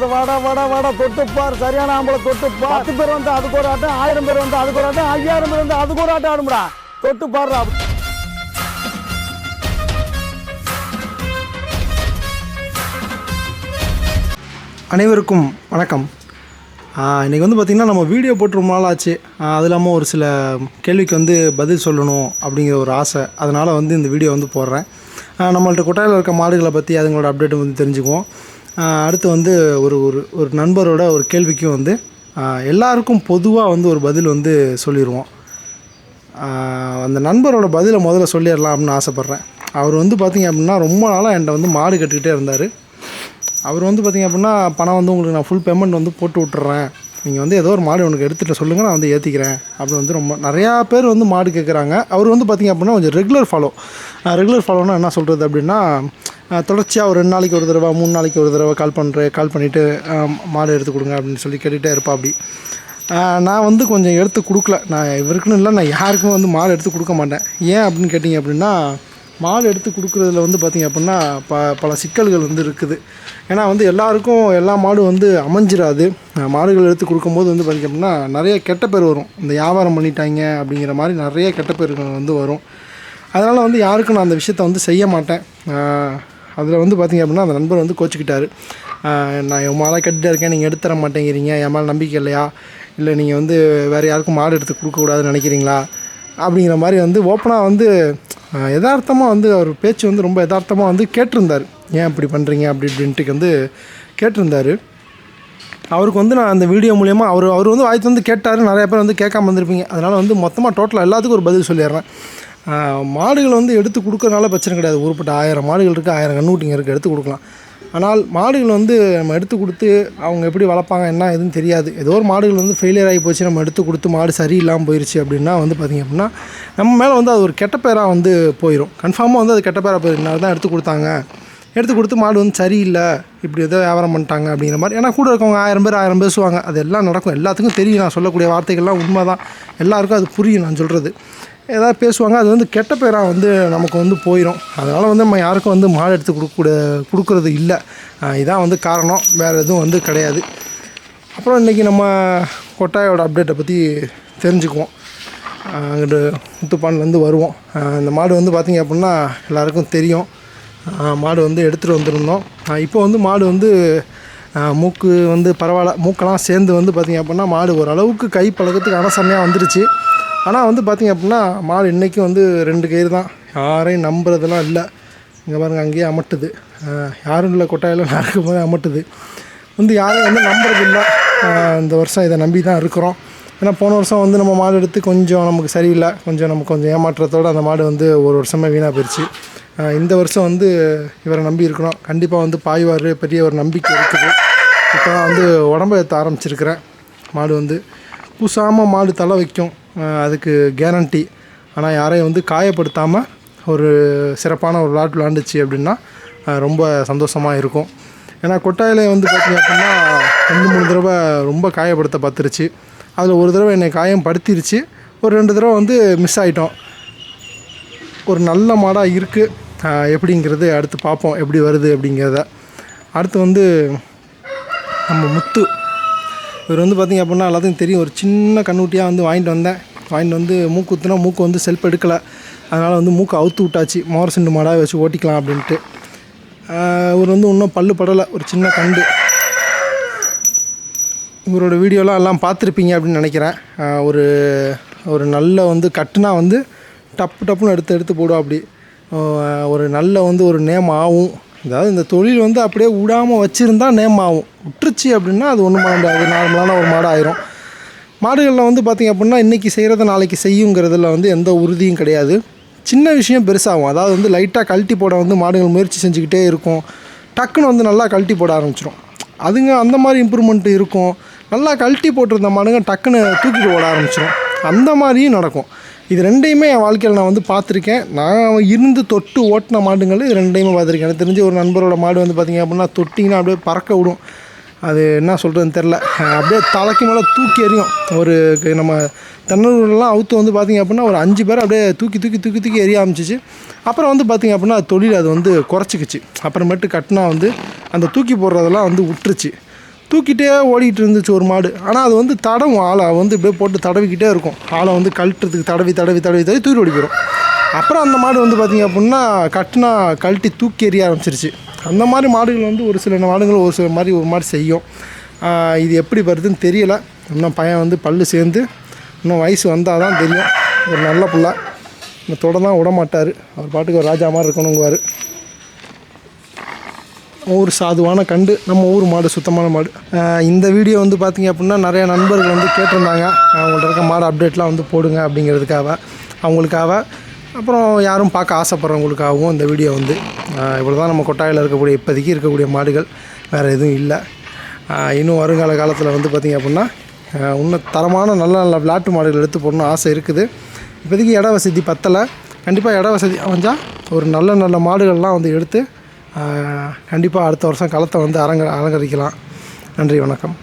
இருக்குது வாடா வாடா வாடா தொட்டுப்பார். சரியான ஆம்பளை தொட்டுப்பார். பத்து பேர் வந்து அதுக்கு ஒரு ஆட்டம் ஆயிரம் பேர் வந்து அதுக்கு ஒரு ஆட்டம் ஐயாயிரம் பேர் வந்து அதுக்கு ஒரு ஆட்டம் ஆடும்டா. தொட்டு பாடுறா அனைவருக்கும் வணக்கம். இன்றைக்கி வந்து பார்த்திங்கன்னா நம்ம வீடியோ போட்டு ரொம்ப நாள் ஆச்சு. அது இல்லாமல் ஒரு சில கேள்விக்கு வந்து பதில் சொல்லணும் அப்படிங்கிற ஒரு ஆசை. அதனால் வந்து இந்த வீடியோ வந்து போடுறேன். நம்மள்ட்ட கொட்டாயில் இருக்க மாடுகளை பற்றி அதுங்களோட அப்டேட் வந்து தெரிஞ்சுக்குவோம். அடுத்து வந்து ஒரு ஒரு ஒரு நண்பரோட ஒரு கேள்விக்கும் வந்து எல்லாருக்கும் பொதுவாக வந்து ஒரு பதில் வந்து சொல்லிடுவோம் அந்த நண்பரோட பதிலை முதல்ல சொல்லிடலாம் அப்படின்னு ஆசைப்பட்றேன். அவர் வந்து பார்த்திங்க அப்படின்னா ரொம்ப நாளாக என்கிட்ட வந்து மாடு கட்டிக்கிட்டே இருந்தார். அவர் வந்து பார்த்திங்க அப்படின்னா பணம் வந்து உங்களுக்கு நான் ஃபுல் பேமெண்ட் வந்து போட்டு விட்டுறேன். நீங்கள் வந்து ஏதோ ஒரு மாடு உனக்கு எடுத்துகிட்டு சொல்லுங்கள் நான் வந்து ஏற்றிக்கிறேன் அப்படின்னு வந்து ரொம்ப நிறையா பேர் வந்து மாடு கேட்குறாங்க அவர் வந்து பார்த்திங்க அப்படின்னா கொஞ்சம் ரெகுலர் ஃபாலோ ரெகுலர் ஃபாலோனால் என்ன சொல்கிறது அப்படின்னா தொடர்ச்சியாக ஒரு ரெண்டு நாளைக்கு ஒரு தடவை மூணு நாளைக்கு ஒரு தடவை கால் பண்ணுறேன் கால் பண்ணிவிட்டு மாடு எடுத்து கொடுங்க அப்படின்னு சொல்லி கேட்டுகிட்டே இருப்பா அப்படி. நான் வந்து கொஞ்சம் எடுத்து கொடுக்கல. நான் இவருக்குன்னு இல்லை நான் யாருக்கும் வந்து மாடு எடுத்து கொடுக்க மாட்டேன். ஏன் அப்படின்னு கேட்டிங்க அப்படின்னா மாடு எடுத்து கொடுக்குறதுல வந்து பார்த்திங்க அப்படின்னா ப பல சிக்கல்கள் வந்து இருக்குது. ஏன்னா வந்து எல்லாருக்கும் எல்லா மாடும் வந்து அமைஞ்சிடாது மாடுகள் எடுத்து கொடுக்கும்போது வந்து பார்த்திங்க அப்படின்னா நிறைய கெட்ட பேர் வரும். இந்த வியாபாரம் பண்ணிட்டாங்க அப்படிங்கிற மாதிரி நிறைய கெட்ட பேர்கள் வந்து வரும். அதனால் வந்து யாருக்கும் நான் அந்த விஷயத்த வந்து செய்ய மாட்டேன். அதில் வந்து பார்த்திங்க அப்படின்னா அந்த நண்பர் வந்து கோச்சிக்கிட்டாரு. நான் என் மாலை கட்டிட்டு இருக்கேன் நீங்கள் எடுத்து தர மாட்டேங்கிறீங்க என் மேலே நம்பிக்கை இல்லையா? இல்லை நீங்கள் வந்து வேறு யாருக்கும் மாடு எடுத்து கொடுக்கக்கூடாதுன்னு நினைக்கிறீங்களா? அப்படிங்கிற மாதிரி வந்து ஓப்பனாக வந்து யதார்த்தமாக வந்து அவர் பேச்சு வந்து ரொம்ப யதார்த்தமாக வந்து கேட்டிருந்தார். ஏன் இப்படி பண்ணுறீங்க அப்படி இப்படின்ட்டு வந்து கேட்டிருந்தார். அவருக்கு வந்து நான் அந்த வீடியோ மூலயமா அவர் அவர் வந்து வாய்த்து வந்து கேட்டார். நிறைய பேர் வந்து கேட்காம வந்திருப்பீங்க அதனால் வந்து மொத்தமாக டோட்டலாக எல்லாத்துக்கும் ஒரு பதில் சொல்லிடுறேன். மாடுகள் வந்து எடுத்து கொடுக்கறனால பிரச்சனை கிடையாது. உருப்பட்ட ஆயிரம் மாடுகள் இருக்குது ஆயிரம் கண்ணுக்குட்டிங்க இருக்குது எடுத்து கொடுக்கலாம். ஆனால் மாடுகள் வந்து நம்ம எடுத்து கொடுத்து அவங்க எப்படி வளர்ப்பாங்க என்ன எதுன்னு தெரியாது. ஏதோ ஒரு மாடுகள் வந்து ஃபெயிலியர் ஆகி போச்சு நம்ம எடுத்து கொடுத்து மாடு சரியில்லாமல் போயிடுச்சு அப்படின்னா வந்து பார்த்திங்க அப்படின்னா நம்ம மேலே வந்து அது ஒரு கெட்ட பேராக வந்து போயிடும் கன்ஃபார்மாக வந்து அது கெட்ட பேராக போயிடும் தான் எடுத்து கொடுத்தாங்க. எடுத்து கொடுத்து மாடு வந்து சரியில்லை இப்படி ஏதோ வியாபாரம் பண்ணிட்டாங்க அப்படிங்கிற மாதிரி. ஏன்னா கூட இருக்கவங்க ஆயிரம் பேர் ஆயிரம் பேசுவாங்க அது எல்லாம் நடக்கும். எல்லாத்துக்கும் தெரியும். நான் சொல்லக்கூடிய வார்த்தைகள்லாம் உண்மை தான் எல்லாருக்கும் அது புரியும் நான் சொல்கிறது ஏதாவது பேசுவாங்க அது வந்து கெட்ட பேராக வந்து நமக்கு வந்து போயிடும் அதனால் வந்து நம்ம யாருக்கும் வந்து மாடு எடுத்து கொடுக்கூட கொடுக்குறது இல்லை. இதான் வந்து காரணம். வேறு எதுவும் வந்து கிடையாது. அப்புறம் இன்றைக்கி நம்ம கொட்டாயோட அப்டேட்டை பற்றி தெரிஞ்சுக்குவோம். அங்கிட்டு முத்துப்பான்லேருந்து வருவோம். இந்த மாடு வந்து பார்த்திங்க அப்படின்னா எல்லாருக்கும் தெரியும். மாடு வந்து எடுத்துகிட்டு வந்திருந்தோம். இப்போ வந்து மாடு வந்து மூக்கு வந்து பரவாயில்ல. மூக்கெல்லாம் சேர்ந்து வந்து பார்த்திங்க அப்படின்னா மாடு ஓரளவுக்கு கை பழக்கத்துக்கு அனசமையாக வந்துருச்சு. ஆனால் வந்து பார்த்திங்க அப்படின்னா மாடு இன்றைக்கும் வந்து ரெண்டு கயிறு தான். யாரையும் நம்புறதெல்லாம் இல்லை. இங்கே பாருங்கள் அங்கேயே அமட்டுது. யாரும் இல்லை கொட்டாயில் நடக்கும் போது அமட்டுது. வந்து யாரையும் வந்து நம்புறது இல்லை. இந்த வருஷம் இதை நம்பி தான் இருக்கிறோம். ஏன்னா போன வருஷம் வந்து நம்ம மாடு எடுத்து கொஞ்சம் நமக்கு சரியில்லை. கொஞ்சம் நமக்கு கொஞ்சம் ஏமாற்றத்தோடு அந்த மாடு வந்து ஒரு வருஷமே வீணாக போயிடுச்சு இந்த வருஷம் வந்து இவரை நம்பி இருக்கிறோம். கண்டிப்பாக வந்து பாய்வார் பெரிய ஒரு நம்பிக்கை இருக்குது. இப்போ நான் வந்து உடம்பு ஏற்ற ஆரம்பிச்சிருக்கிறேன். மாடு வந்து பூசாமல் மாடு தலை வைக்கும். அதுக்கு கேரண்டி ஆனால் யாரையும் வந்து காயப்படுத்தாமல் ஒரு சிறப்பான ஒரு விளாட் விளாண்டுச்சு அப்படின்னா ரொம்ப சந்தோஷமாக இருக்கும். ஏன்னா கொட்டாயிலே வந்து பார்த்திங்க அப்படின்னா ரெண்டு மூணு தடவை ரொம்ப காயப்படுத்த பார்த்துருச்சு அதில் ஒரு தடவை என்னை காயம் படுத்திருச்சு. ஒரு ரெண்டு தடவை வந்து மிஸ் ஆகிட்டோம் ஒரு நல்ல மாடாக இருக்குது எப்படிங்கிறது அடுத்து பார்ப்போம் எப்படி வருது அப்படிங்கிறத. அடுத்து வந்து நம்ம முத்து. இவர் வந்து பார்த்திங்க அப்படின்னா எல்லாத்துக்கும் தெரியும். ஒரு சின்ன கண்ணுட்டியாக வந்து வாங்கிட்டு வந்தேன். வாங்கிட்டு வந்து மூக்கு ஊற்றுனா மூக்கு வந்து செல்ஃப் எடுக்கலை. அதனால் வந்து மூக்கு அவுத்து விட்டாச்சு. மோரசிண்டு மாடாக வச்சு ஓட்டிக்கலாம் அப்படின்ட்டு. இவர் வந்து இன்னும் பல்லு படலை. ஒரு சின்ன கண்டு. இவரோட வீடியோலாம் எல்லாம் பார்த்துருப்பீங்க அப்படின்னு நினைக்கிறேன். ஒரு ஒரு நல்ல வந்து கட்டுனா வந்து டப்பு டப்புன்னு எடுத்து எடுத்து போடுவா அப்படி. ஒரு நல்ல வந்து ஒரு நேம் ஆகும் அதாவது இந்த தொழில் வந்து அப்படியே விடாமல் வச்சுருந்தா நேம் ஆகும். விட்டுருச்சு அப்படின்னா அது ஒன்றும் பண்ண முடியாது. நார்மலான ஒரு மாடு ஆயிரும். மாடுகளில் வந்து பார்த்திங்க அப்படின்னா இன்றைக்கி செய்கிறத நாளைக்கு செய்யுங்கிறதுல வந்து எந்த உறுதியும் கிடையாது. சின்ன விஷயம் பெருசாகும். அதாவது வந்து லைட்டாக கழட்டி போட வந்து மாடுகள் முயற்சி செஞ்சுக்கிட்டே இருக்கும். டக்குன்னு வந்து நல்லா கழட்டி போட ஆரம்பிச்சிடும் அதுங்க அந்த மாதிரி இம்ப்ரூவ்மெண்ட்டு இருக்கும். நல்லா கழட்டி போட்டிருந்த மாடுங்க டக்குன்னு தூக்கிட்டு ஓட ஆரம்பிச்சிடும் அந்த மாதிரியும் நடக்கும். இது ரெண்டையுமே என் வாழ்க்கையில் நான் வந்து பார்த்துருக்கேன். நான் இருந்து தொட்டு ஓட்டின மாடுங்கள் இது ரெண்டையுமே பார்த்துருக்கேன். எனக்கு தெரிஞ்ச ஒரு நண்பரோட மாடு வந்து பார்த்திங்க அப்படின்னா தொட்டிங்கன்னா அப்படியே பறக்க விடும். அது என்ன சொல்கிறதுன்னு தெரில அப்படியே தலைக்கு மேலே தூக்கி எறியும். ஒரு நம்ம தென்னூர்லாம் அவுத்து வந்து பார்த்திங்க அப்படின்னா ஒரு அஞ்சு பேர் அப்படியே தூக்கி தூக்கி தூக்கி தூக்கி எரிய ஆரம்பிச்சிச்சு. அப்புறம் வந்து பார்த்திங்க அப்படின்னா தொழில் அது வந்து குறைச்சிக்கிச்சு. அப்புறமேட்டு கட்டினா வந்து அந்த தூக்கி போடுறதெல்லாம் வந்து விட்டுருச்சு தூக்கிட்டே ஓடிட்டு இருந்துச்சு ஒரு மாடு. ஆனால் அது வந்து தடவும் ஆளை வந்து இப்படியே போட்டு தடவிக்கிட்டே இருக்கும். ஆளை வந்து கழட்டுறதுக்கு தடவி தடவி தடவி தடவி தூக்கி ஓடி போயிடும் அப்புறம் அந்த மாடு வந்து பார்த்திங்க அப்படின்னா கட்டினா கழட்டி தூக்கி எறிய ஆரம்பிச்சிருச்சு. அந்த மாதிரி மாடுகள் வந்து ஒரு சில மாடுகள் ஒரு சில மாதிரி ஒரு மாதிரி செய்யும். இது எப்படி வருதுன்னு தெரியலை. இன்னும் பையன் வந்து பல்லு சேர்ந்து இன்னும் வயசு வந்தால் தான் தெரியும். ஒரு நல்ல பிள்ளை. இன்னும் தொட தான் விட மாட்டார் அவர் பாட்டுக்கு ஒரு ராஜா மாதிரி இருக்கணுங்குவார். ஊர் சாதுவான கண்டு நம்ம ஊர் மாடு சுத்தமான மாடு. இந்த வீடியோ வந்து பார்த்திங்க அப்படின்னா நிறையா நண்பர்கள் வந்து கேட்டிருந்தாங்க. அவங்கள்ட்ட இருக்க மாடு அப்டேட்லாம் வந்து போடுங்க அப்படிங்கிறதுக்காக அவங்களுக்காக. அப்புறம் யாரும் பார்க்க ஆசைப்பட்றவங்களுக்காகவும் இந்த வீடியோ வந்து இவ்வளோ தான் நம்ம கொட்டாயில் இருக்கக்கூடிய இப்போதைக்கு இருக்கக்கூடிய மாடுகள். வேறு எதுவும் இல்லை. இன்னும் வருங்கால காலத்தில் வந்து பார்த்திங்க அப்படின்னா இன்னும் தரமான நல்ல நல்ல விளாட்டு மாடுகள் எடுத்து போடணும்னு ஆசை இருக்குது. இப்போதைக்கு இட வசதி பத்தலை. கண்டிப்பாக இட வசதி அமைஞ்சால் ஒரு நல்ல நல்ல மாடுகள்லாம் வந்து எடுத்து கண்டிப்பாக அடுத்த வருஷம் களத்தை வந்து அரங்க அலங்கரிக்கலாம். நன்றி வணக்கம்.